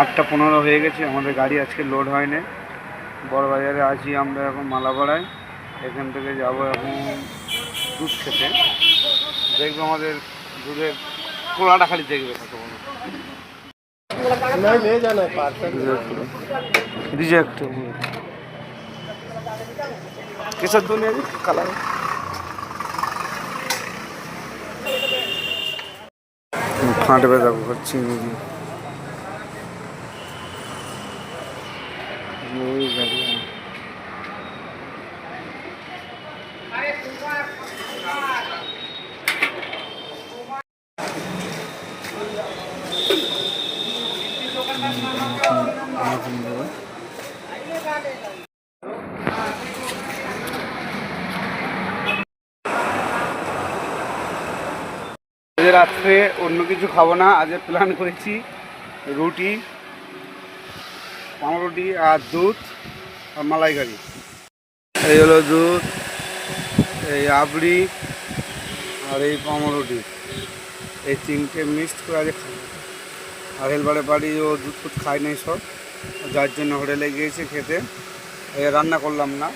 আটটা পনেরো হয়ে গেছে আমাদের গাড়ি আজকে লোড হয়নি। বড়বাজারে আছি আমরা এখন মালাপাড়ায়। এখান থেকে যাব এখন দুধ খেতে দেখব আমাদের দুধের কোলাটা খালি দেখবে রিজেক্ট কিসের দুধ নিয়ে কালার। ফাটবে দেখো চিংড়ি রাত্রে অন্য কিছু খাব না আজ প্ল্যান করেছি রুটি। পাউরুটি আর দুধ আর মালাইকারি। এই হলো দুধ, এই আবড়ি আর এই পাউরুটি এই তিনটে মিক্সড করে আগে খাব। আর হেলবারে বাড়ি ও দুধ ফুট খায় নাই সব, যার জন্য হোটেলে গিয়েছে খেতে। রান্না করলাম না।